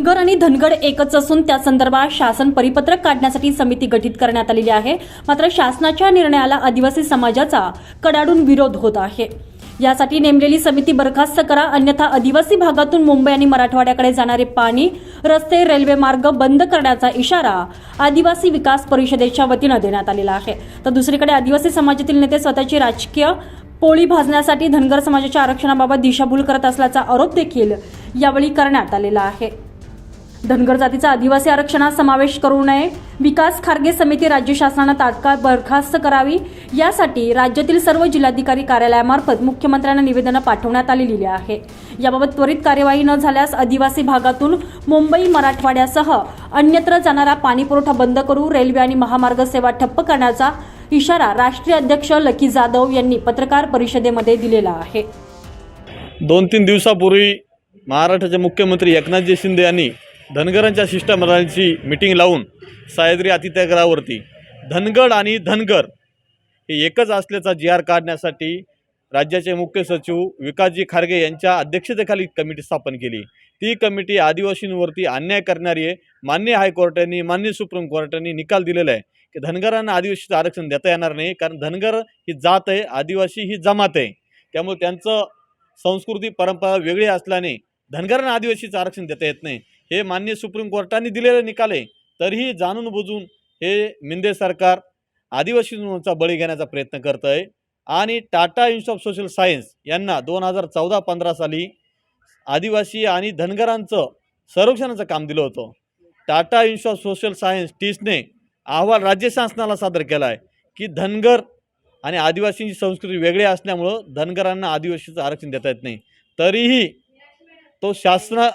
धनगर आणि धनगड एकच असून त्या संदर्भात शासन परिपत्रक काढण्यासाठी समिती गठीत करण्यात आलेली आहे. मात्र शासनाच्या निर्णयाला आदिवासी समाजाचा कडाडून विरोध होत आहे. यासाठी नेमलेली समिती बरखास्त करा अन्यथा आदिवासी भागातून मुंबई आणि मराठवाड्याकडे जाणारे पाणी रस्ते रेल्वे मार्ग बंद करण्याचा इशारा आदिवासी विकास परिषदेच्या वतीनं देण्यात आलेला आहे. तर दुसरीकडे आदिवासी समाजातील नेते स्वतःची राजकीय पोळी भाजण्यासाठी धनगर समाजाच्या आरक्षणाबाबत दिशाभूल करत असल्याचा आरोप देखील यावेळी करण्यात आलेला आहे. धनगर जातीचा आदिवासी आरक्षणात समावेश करू नये. विकास खारगे समिती राज्य शासनानं तात्काळ बरखास्त करावी. यासाठी राज्यातील सर्व जिल्हाधिकारी कार्यालयामार्फत मुख्यमंत्र्यांना निवेदनं पाठवण्यात आलेली आहे. याबाबत त्वरित कार्यवाही न झाल्यास आदिवासी भागातून मुंबई मराठवाड्यासह अन्यत्र जाणारा पाणीपुरवठा बंद करू रेल्वे आणि महामार्ग सेवा ठप्प करण्याचा इशारा राष्ट्रीय अध्यक्ष लकी जाधव यांनी पत्रकार परिषदेमध्ये दिलेला आहे. दोन तीन दिवसापूर्वी महाराष्ट्राचे मुख्यमंत्री एकनाथजी शिंदे यांनी धनगरांच्या शिष्टमंडळांची मिटिंग लावून सह्याद्री अतिथ्यगृहावरती धनगड आणि धनगर हे एकच असल्याचा जी आर काढण्यासाठी राज्याचे मुख्य सचिव विकासजी खारगे यांच्या अध्यक्षतेखाली कमिटी स्थापन केली. ती कमिटी आदिवासींवरती अन्याय करणारी आहे. मान्य हायकोर्टाने मान्य सुप्रीम कोर्टाने निकाल दिलेला आहे की धनगरांना आदिवासीचं आरक्षण देता येणार नाही कारण धनगर ही जात आहे आदिवासी ही जमात आहे. त्यामुळे त्यांचं संस्कृती परंपरा वेगळी असल्याने धनगरांना आदिवासीचं आरक्षण देता येत नाही. हे मान्य सुप्रीम कोर्टाने दिलेले निकाल आहे तरीही जाणून बुजून हे मिंदे सरकार आदिवासींचा बळी घेण्याचा प्रयत्न करत आहे. आणि Tata Institute of Social Science यांना दोन हजार चौदा पंधरा साली आदिवासी आणि धनगरांचं संरक्षणाचं काम दिलं होतं. Tata Institute of Social Science टीसने अहवाल राज्य शासनाला सादर केला आहे की धनगर आणि आदिवासींची संस्कृती वेगळी असल्यामुळं धनगरांना आदिवासीचं आरक्षण देता येत नाही. तरीही तो शासना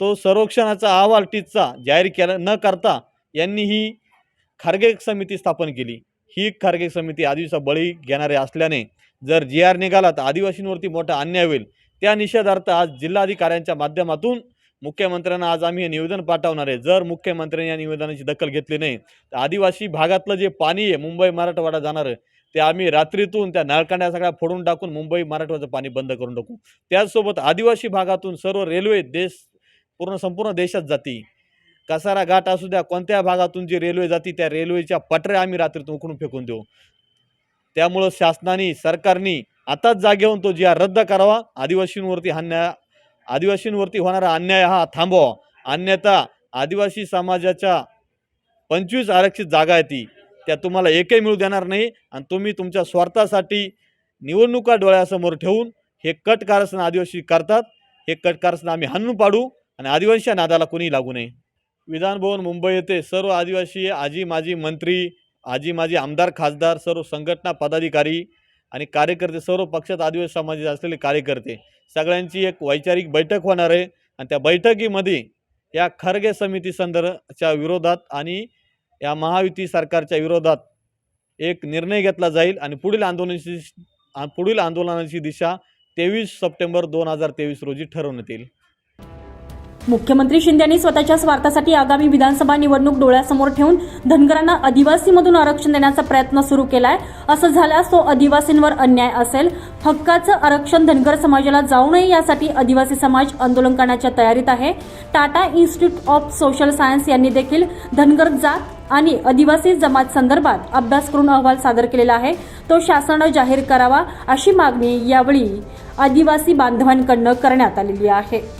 तो सर्वेक्षणाचा अहवाल टीचा जाहीर केला न करता यांनी ही खारगे समिती स्थापन केली. ही खारगे समिती आदिवासी बळी घेणारे असल्याने जर जी आर निघाला तर आदिवासींवरती मोठा अन्याय होईल. त्या निषेधार्थ आज जिल्हाधिकाऱ्यांच्या माध्यमातून मुख्यमंत्र्यांना आज आम्ही हे निवेदन पाठवणार आहे. जर मुख्यमंत्र्यांनी या निवेदनाची दखल घेतली नाही तर आदिवासी भागातलं जे पाणी आहे मुंबई मराठवाडा जाणारं ते आम्ही रात्रीतून त्या नळकांड्या सगळ्या फोडून टाकून मुंबई मराठवाड्याचं पाणी बंद करून टाकू. त्याचसोबत आदिवासी भागातून सर्व रेल्वे देश पूर्ण संपूर्ण देशात जाती. कसारा घाट असू द्या कोणत्या भागातून जी रेल्वे जाती त्या रेल्वेच्या पटऱ्या आम्ही रात्रीतून उखडून फेकून देऊ. त्यामुळं शासनाने सरकारने आताच जागे होऊन तो जी आर रद्द करावा. आदिवासींवरती अन्याय आदिवासींवरती होणारा अन्याय हा थांबवा. अन्यथा आदिवासी समाजाच्या पंचवीस आरक्षित जागा आहे ती. त्या तुम्हाला एकही मिळू देणार नाही. आणि तुम्ही तुमच्या स्वार्थासाठी निवडणुका डोळ्यासमोर ठेवून हे कट कारस्थान आदिवासी करतात. हे कट कारस्थान आम्ही हाणून पाडू. आणि आदिवासी नादाला कोणी लागू नये. विधानभवन मुंबई येथे सर्व आदिवासी आजी माजी मंत्री आजी माजी आमदार खासदार सर्व संघटना पदाधिकारी आणि कार्यकर्ते सर्व पक्षात आदिवासी समाजाचे असलेले कार्यकर्ते सगळ्यांची एक वैचारिक बैठक होणार आहे. आणि त्या बैठकीमध्ये या खरगे समिती संदर्भाच्या विरोधात आणि या महायुती सरकारच्या विरोधात एक निर्णय घेतला जाईल आणि पुढील आंदोलनाची पुढील आंदोलनाची दिशा तेवीस सप्टेंबर दोन हजार तेवीस रोजी ठरवण्यात येईल. मुख्यमंत्री शिंदे यांनी स्वतःच्या स्वार्थासाठी आगामी विधानसभा निवडणूक डोळ्यासमोर ठेवून धनगरांना आदिवासीमधून आरक्षण देण्याचा प्रयत्न सुरू केलाय. असं झाल्यास तो आदिवासींवर अन्याय असेल. हक्काचं आरक्षण धनगर समाजाला जाऊ नये यासाठी आदिवासी समाज आंदोलन करण्याच्या तयारीत आहे. Tata Institute of Social Science यांनी देखील धनगर जात आणि आदिवासी जमात संदर्भात अभ्यास करून अहवाल सादर केलेला आहे. तो शासनानं जाहीर करावा अशी मागणी यावेळी आदिवासी बांधवांकडनं करण्यात आलेली आहे.